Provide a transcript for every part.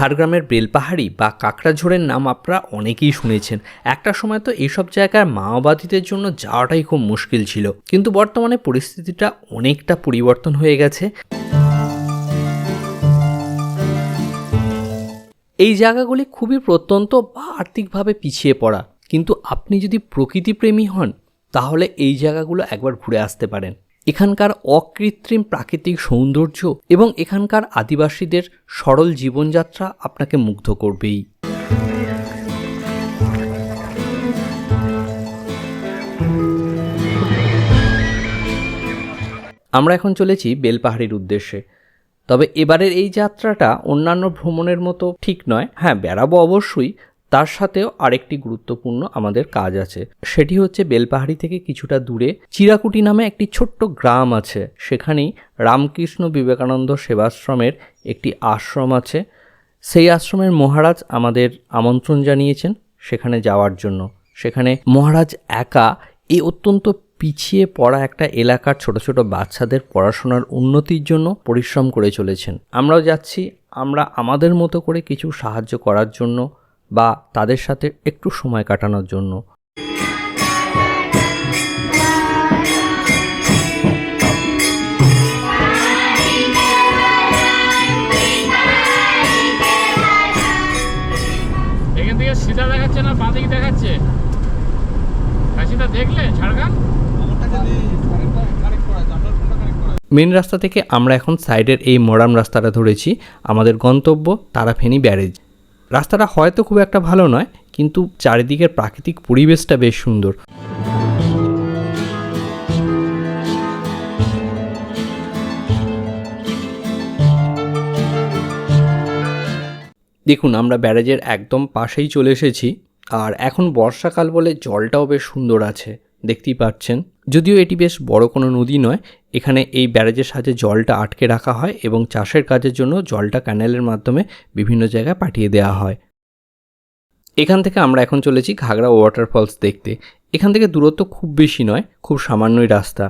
ঝাড়গ্রামের বেলপাহাড়ি বা কাকড়াঝোড়ের নাম আপনারা অনেকেই শুনেছেন। একটা সময় তো এইসব জায়গার মাওবাদীদের জন্য যাওয়াটাই খুব মুশকিল ছিল। কিন্তু বর্তমানে পরিস্থিতিটা অনেকটা পরিবর্তন হয়ে গেছে। এই জায়গাগুলি খুবই প্রত্যন্ত বা আর্থিকভাবে পিছিয়ে পড়া। কিন্তু আপনি যদি প্রকৃতিপ্রেমী হন, তাহলে এই জায়গাগুলো একবার ঘুরে আসতে পারেন। এখানকার অকৃত্রিম প্রাকৃতিক সৌন্দর্য এবং এখানকার আদিবাসীদের সরল জীবনযাত্রা আপনাকে মুগ্ধ করবেই। আমরা এখন চলেছি বেলপাহাড়ির উদ্দেশ্যে। তবে এবারের এই যাত্রাটা অন্যান্য ভ্রমণের মতো ঠিক নয়। হ্যাঁ বেড়াবো অবশ্যই তার সাথেও আরেকটি গুরুত্বপূর্ণ আমাদের কাজ আছে। সেটি হচ্ছে বেলপাহাড়ি থেকে কিছুটা দূরে চিরাকুটি নামে একটি ছোট্ট গ্রাম আছে। সেখানেই রামকৃষ্ণ বিবেকানন্দ সেবাশ্রমের একটি আশ্রম আছে। সেই আশ্রমের মহারাজ আমাদের আমন্ত্রণ জানিয়েছেন সেখানে যাওয়ার জন্য। সেখানে মহারাজ একা এই অত্যন্ত পিছিয়ে পড়া একটা এলাকার ছোট ছোট বাচ্চাদের পড়াশোনার উন্নতির জন্য পরিশ্রম করে চলেছেন। আমরাও যাচ্ছি, আমরা আমাদের মতো করে কিছু সাহায্য করার জন্য বা তাদের সাথে একটু সময় কাটানোর জন্য। এখান থেকে সিধা দেখাচ্ছে না বাঁ দেখাচ্ছে? কাশিটা দেখলে? ঝাড়গ্রাম? মেন রাস্তা থেকে আমরা এখন সাইডের এই মডার্ন রাস্তাটা ধরেছি। আমাদের গন্তব্য তারাফেনী ব্যারেজ। রাস্তাটা হয়তো খুব একটা ভালো নয়, কিন্তু চারিদিকের প্রাকৃতিক পরিবেশটা বেশ সুন্দর। দেখুন, আমরা ব্যারেজের একদম পাশেই চলে এসেছি, আর এখন বর্ষাকাল বলে জলটাও বেশ সুন্দর আছে, দেখতেই পাচ্ছেন। যদিও এটি বেশ বড় কোনো নদী নয়, এখানে এই ব্যারেজের সাহায্যে জলটা আটকে রাখা হয় এবং চাষের কাজের জন্য জলটা ক্যানেলের মাধ্যমে বিভিন্ন জায়গায় পাঠিয়ে দেওয়া হয়। এখান থেকে আমরা এখন চলেছি ঘাগড়া ওয়াটারফলস দেখতে। এখান থেকে দূরত্ব খুব বেশি নয়, খুব সামান্যই রাস্তা।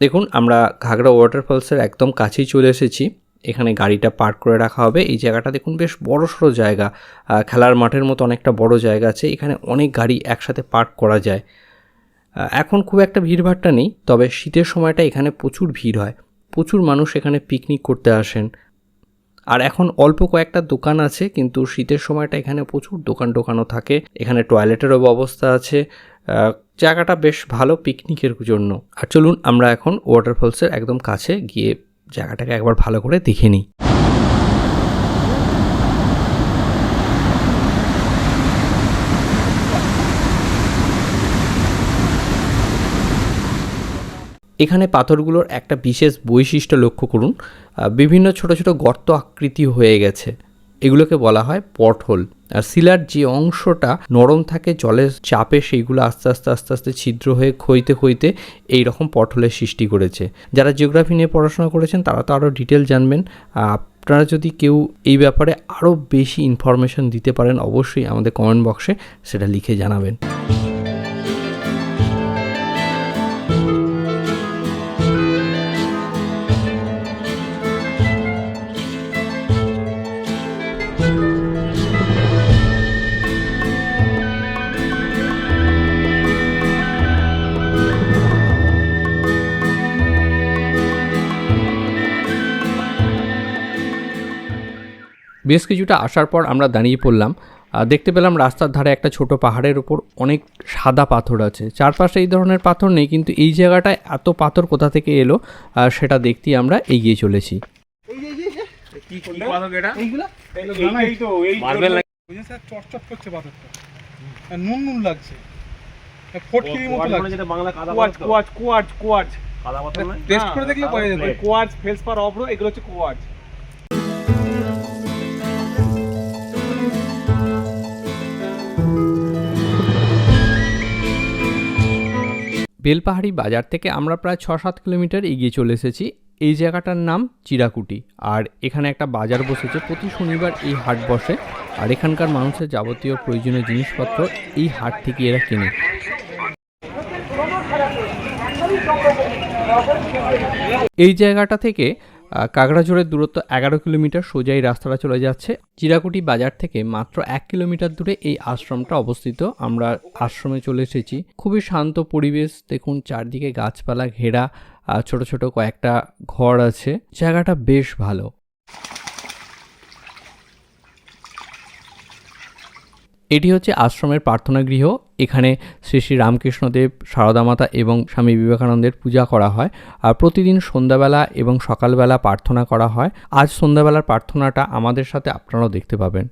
দেখুন, আমরা ঘাগড়া ওয়াটারফলসের একদম কাছেই চলে এসেছি। এখানে গাড়িটা পার্ক করে রাখা হবে। এই জায়গাটা দেখুন বেশ বড় সড়ো জায়গা খেলার মাঠের মতো অনেকটা বড় জায়গা আছে। এখানে অনেক গাড়ি একসাথে পার্ক করা যায়। এখন খুব একটা ভিড়ভাট্টা নেই, তবে শীতের সময়টা এখানে প্রচুর ভিড় হয়। প্রচুর মানুষ এখানে পিকনিক করতে আসেন। আর এখন অল্প কয়েকটা দোকান আছে, কিন্তু শীতের সময়টা এখানে প্রচুর দোকান টোকানও থাকে। এখানে টয়লেটেরও ব্যবস্থা আছে। জায়গাটা বেশ ভালো পিকনিকের জন্য। আর চলুন আমরা এখন ওয়াটারফলসের একদম কাছে গিয়ে জায়গাটাকে একবার ভালো করে দেখে নিই। এখানে পাথরগুলোর একটা বিশেষ বৈশিষ্ট্য লক্ষ্য করুন বিভিন্ন ছোট ছোট গর্ত আকৃতি হয়ে গেছে। এগুলোকে বলা হয় পটহোল। আর শিলার যে অংশটা নরম থাকে, জলের চাপে সেইগুলো আস্তে আস্তে আস্তে আস্তে ছিদ্র হয়ে ক্ষইতে ক্ষইতে এই রকম পটহোলের সৃষ্টি করেছে। যারা জিওগ্রাফি নিয়ে পড়াশোনা করেছেন, তারা তো আরও ডিটেল জানবেন। আপনারা যদি কেউ এই ব্যাপারে আরও বেশি ইনফরমেশন দিতে পারেন, অবশ্যই আমাদের কমেন্ট বক্সে সেটা লিখে জানাবেন। বেশ কিছুটা আসার পর আমরা দাঁড়িয়ে পড়লাম। আর দেখতে পেলাম রাস্তার ধারে একটা ছোট পাহাড়ের ওপর অনেক সাদা পাথর আছে। চারপাশে এই ধরনের পাথর নেই কিন্তু এই জায়গাটায় এত পাথর কোথা থেকে এলো আর সেটা দেখতেই আমরা এগিয়ে চলেছি। কি পাথর এটা? এইগুলা? এই তো এই মার্বেল বুঝে স্যার চটচট করছে পাথরটা। আর নুন নুন লাগছে। আর ফটকিরির মতো লাগছে। যেটা বাংলা কাদা কোয়ার্জ কোয়ার্জ কোয়ার্জ কোয়ার্জ কাদা পাথর নয়? টেস্ট করে দেখলে বোঝা যাবে। কোয়ার্জ ফেলসপার অব্রো এগুলো হচ্ছে কোয়ার্জ বেলপাহাড়ি বাজার থেকে আমরা প্রায় ছ সাত কিলোমিটার এগিয়ে চলে এসেছি। এই জায়গাটার নাম চিরাকুটি। আর এখানে একটা বাজার বসেছে, প্রতি শনিবার এই হাট বসে। আর এখানকার মানুষের যাবতীয় প্রয়োজনীয় জিনিসপত্র এই হাট থেকে এরা কেনে। এই জায়গাটা থেকে কাকড়াঝোড়ের দূরত্ব এগারো কিলোমিটার সোজাই রাস্তাটা চলে যাচ্ছে। চিরাকুটি বাজার থেকে মাত্র এক কিলোমিটার দূরে এই আশ্রমটা অবস্থিত। আমরা আশ্রমে চলে এসেছি। খুবই শান্ত পরিবেশ। দেখুন চারদিকে গাছপালা ঘেরা ছোট ছোট কয়েকটা ঘর আছে। জায়গাটা বেশ ভালো। এটি হচ্ছে আশ্রমের প্রার্থনা গৃহ। এখানে শ্রী শ্রী রামকৃষ্ণদেব সারদা মাতা এবং স্বামী বিবেকানন্দের পূজা করা হয়। আর প্রতিদিন সন্ধ্যাবেলা এবং সকালবেলা প্রার্থনা করা হয়। আজ সন্ধ্যাবেলার প্রার্থনাটা আমাদের সাথে আপনারাও দেখতে পাবেন।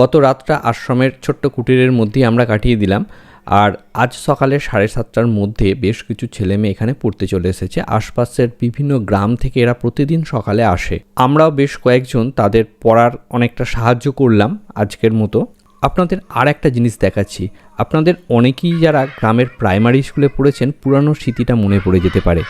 গত রাতটা আশ্রমের ছোট্ট কুটিরের মধ্যেই আমরা কাটিয়ে দিলাম। আর আজ সকালে সাড়ে সাতটার মধ্যে বেশ কিছু ছেলে মেয়ে এখানে পড়তে চলে এসেছে। আশপাশের বিভিন্ন গ্রাম থেকে এরা প্রতিদিন সকালে আসে। আমরাও বেশ কয়েকজন তাদের পড়ার অনেকটা সাহায্য করলাম আজকের মতো। আপনাদের আর একটা জিনিস দেখাচ্ছি। আপনাদের অনেকেই যারা গ্রামের প্রাইমারি স্কুলে পড়েছেন, পুরানো স্মৃতিটা মনে পড়ে যেতে পারে।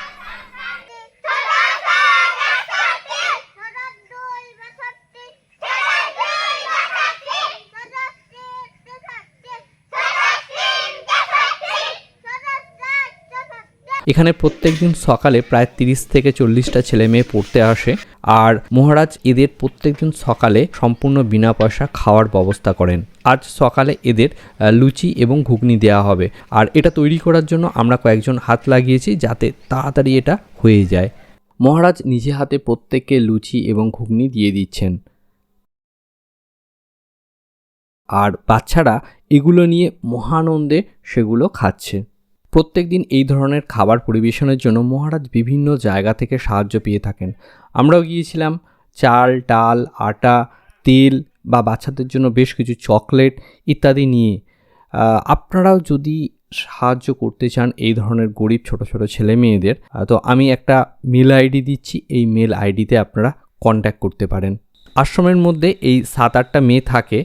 এখানে প্রত্যেকদিন সকালে প্রায় তিরিশ থেকে চল্লিশটা ছেলে মেয়ে পড়তে আসে। আর মহারাজ এদের প্রত্যেকদিন সকালে সম্পূর্ণ বিনা পয়সা খাওয়ার ব্যবস্থা করেন। আজ সকালে এদের লুচি এবং ঘুগনি দেওয়া হবে। আর এটা তৈরি করার জন্য আমরা কয়েকজন হাত লাগিয়েছি যাতে তাড়াতাড়ি এটা হয়ে যায়। মহারাজ নিজে হাতে প্রত্যেককে লুচি এবং ঘুগনি দিয়ে দিচ্ছেন। আর বাচ্চারা এগুলো নিয়ে মহানন্দে সেগুলো খাচ্ছে। প্রত্যেকদিন এই ধরনের খাবার পরিবেশনের জন্য মহারাজ বিভিন্ন জায়গা থেকে সাহায্য পেয়ে থাকেন। আমরাও গিয়েছিলাম, চাল, ডাল, আটা, তেল বা বাচ্চাদের জন্য বেশ কিছু চকলেট ইত্যাদি নিয়ে। আপনারাও যদি সাহায্য করতে চান এই ধরনের গরিব ছোট ছোট ছেলে মেয়েদের তো আমি একটা মেল আইডি দিচ্ছি, এই মেল আইডিতে আপনারা কন্ট্যাক্ট করতে পারেন। আশ্রমের মধ্যে এই সাত আটটা মেয়ে থাকে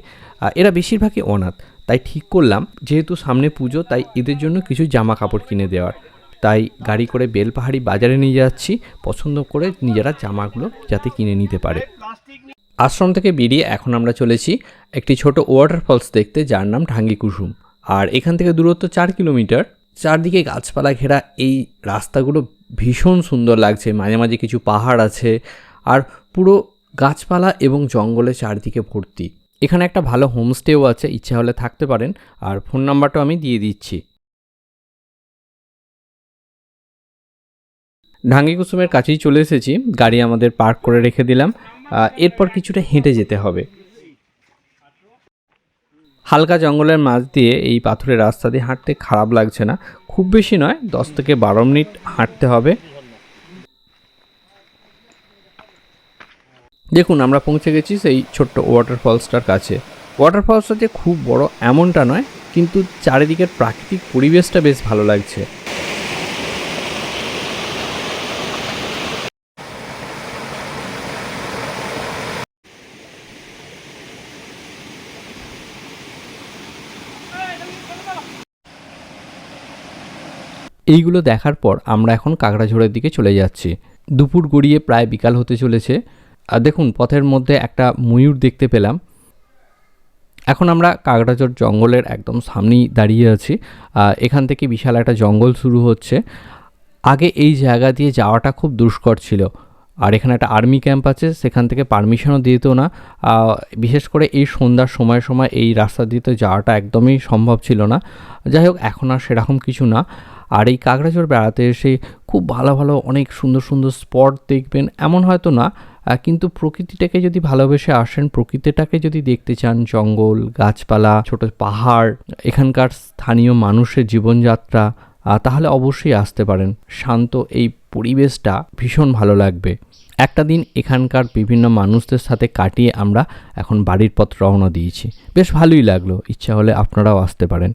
এরা বেশিরভাগই অনাথ। তাই ঠিক করলাম, যেহেতু সামনে পুজো, তাই এদের জন্য কিছু জামা কাপড় কিনে দেওয়ার। তাই গাড়ি করে বেলপাহাড়ি বাজারে নিয়ে যাচ্ছি, পছন্দ করে নিজেরা জামাগুলো যাতে কিনে নিতে পারে। আশ্রম থেকে বেরিয়ে এখন আমরা চলেছি একটি ছোট ওয়াটারফলস দেখতে, যার নাম ঢাঙ্গি কুসুম আর এখান থেকে দূরত্ব চার কিলোমিটার। চারদিকে গাছপালা ঘেরা, এই রাস্তাগুলো ভীষণ সুন্দর লাগছে। মাঝে মাঝে কিছু পাহাড় আছে, আর পুরো গাছপালা এবং জঙ্গলে চারদিকে ভর্তি। এখানে একটা ভালো হোমস্টেও আছে, ইচ্ছা হলে থাকতে পারেন। আর ফোন নাম্বারটাও আমি দিয়ে দিচ্ছি। ঢাঙ্গি কুসুমের কাছেই চলে এসেছি। গাড়ি আমাদের পার্ক করে রেখে দিলাম। এরপর কিছুটা হেঁটে যেতে হবে। হালকা জঙ্গলের মাঝ দিয়ে এই পাথরের রাস্তা দিয়ে হাঁটতে খারাপ লাগছে না। খুব বেশি নয়, দশ থেকে বারো মিনিট হাঁটতে হবে। দেখুন, আমরা পৌঁছে গেছি সেই ছোট্ট ওয়াটারফলসটার কাছে। ওয়াটারফলসটা যে খুব বড় এমনটা নয়, কিন্তু চারিদিকের প্রাকৃতিক পরিবেশটা বেশ ভালো লাগছে। এইগুলো দেখার পর আমরা এখন কাঁকড়াঝোড়ের দিকে চলে যাচ্ছি। দুপুর গড়িয়ে প্রায় বিকাল হতে চলেছে। দেখুন, পথের মধ্যে একটা ময়ূর দেখতে পেলাম। এখন আমরা কাকড়াঝোড় জঙ্গলের একদম সামনেই দাঁড়িয়ে আছি। এখান থেকে বিশাল একটা জঙ্গল শুরু হচ্ছে। আগে এই জায়গা দিয়ে যাওয়াটা খুব দুষ্কর ছিল। আর এখানে একটা আর্মি ক্যাম্প আছে, সেখান থেকে পারমিশনও দিত না। বিশেষ করে এই সন্ধ্যার সময় সময় এই রাস্তা দিয়ে তো যাওয়াটা একদমই সম্ভব ছিল না। যাই হোক, এখন আর সেরকম কিছু না। আর এই কাকড়াঝোড় বেড়াতে এসে খুব ভালো ভালো অনেক সুন্দর সুন্দর স্পট দেখবেন। এমন হয়তো না কিন্তু প্রকৃতিটাকে যদি ভালোবেসে আসেন, প্রকৃতিটাকে যদি দেখতে চান, জঙ্গল, গাছপালা, ছোট পাহাড়, এখানকার স্থানীয় মানুষের জীবনযাত্রা তাহলে অবশ্যই আসতে পারেন। শান্ত এই পরিবেশটা ভীষণ ভালো লাগবে। একটা দিন এখানকার বিভিন্ন মানুষদের সাথে কাটিয়ে আমরা এখন বাড়ির পথ রওনা দিয়েছি। বেশ ভালোই লাগল। ইচ্ছা হলে আপনারাও আসতে পারেন।